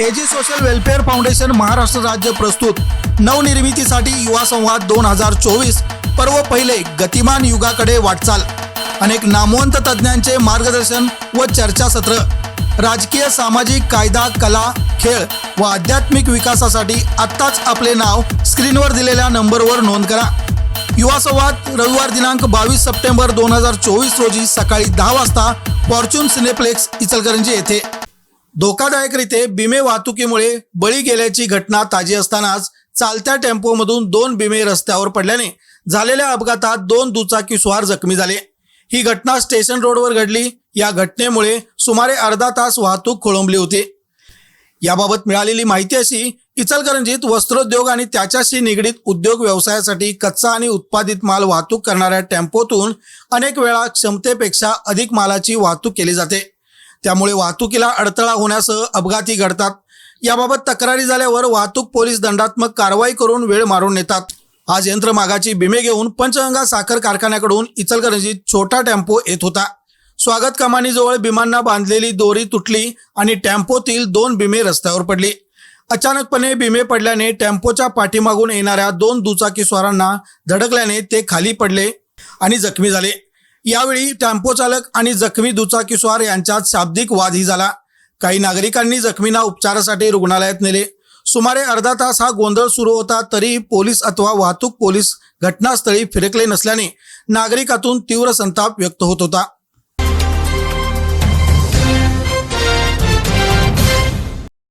AG social welfare foundation Maharashtra राज्य प्रस्तुत नवनिर्मितीसाठी युवा संवाद दोन हजार चोवीस पर्व पहिले गतिमान युगाकडे वाटचाल. अनेक नामवंत तज्ज्ञांचे मार्गदर्शन व चर्चासत्र. राजकीय सामाजिक कायदा कला खेळ व आध्यात्मिक विकासासाठी आत्ताच आपले नाव स्क्रीनवर दिलेल्या नंबरवर नोंद करा. युवा संवाद रविवार दिनांक बावीस सप्टेंबर दोन हजार चोवीस रोजी सकाळी दहा वाजता फॉर्च्यून सिनेप्लेक्स इचलकरंजी येथे. धोकादायकरीते बिमे वाहतुकीमुळे बळी गेल्याची घटना ताजी असतानाच चालत्या टेम्पोमधून दोन बिमे रस्त्यावर पडल्याने झालेल्या अपघातात दोन दुचाकी सुवार जखमी झाले. ही घटना स्टेशन रोडवर घडली. या घटनेमुळे सुमारे अर्धा तास वाहतूक खोळंबली होती. याबाबत मिळालेली माहिती अशी इचलकरंजीत वस्त्रोद्योग आणि त्याच्याशी निगडीत उद्योग व्यवसायासाठी कच्चा आणि उत्पादित माल वाहतूक करणाऱ्या टेम्पोतून अनेक वेळा क्षमतेपेक्षा अधिक मालाची वाहतूक केली जाते. त्यामुळे वाहतुकीला अडथळा होण्यासह अपघाती घडतात. याबाबत तक्रारी झाल्यावर वाहतूक पोलीस दंडात्मक कारवाई करून वेळ मारून नेतात. आज यंत्रमागाची बिमे घेऊन पंचगंगा साखर कारखान्याकडून इचलकरंजीत छोटा टेम्पो येत होता. स्वागत कमानीजवळ बिमांना बांधलेली दोरी तुटली आणि टेम्पोतील दोन बिमे रस्त्यावर पडली. अचानकपणे बिमे पडल्याने टेम्पोच्या पाठीमागून येणाऱ्या दोन दुचाकी स्वारांना धडकल्याने ते खाली पडले आणि जखमी झाले. यावेळी टेम्पो चालक आणि जखमी दुचाकी स्वार यांच्यात शाब्दिक वादही झाला. काही नागरिकांनी जखमींना उपचारासाठी रुग्णालयात नेले. सुमारे अर्धा तास हा गोंधळ सुरू होता तरीही पोलीस अथवा वाहतूक पोलीस घटनास्थळी फिरकले नसल्याने नागरिकातून तीव्र संताप व्यक्त होत होता.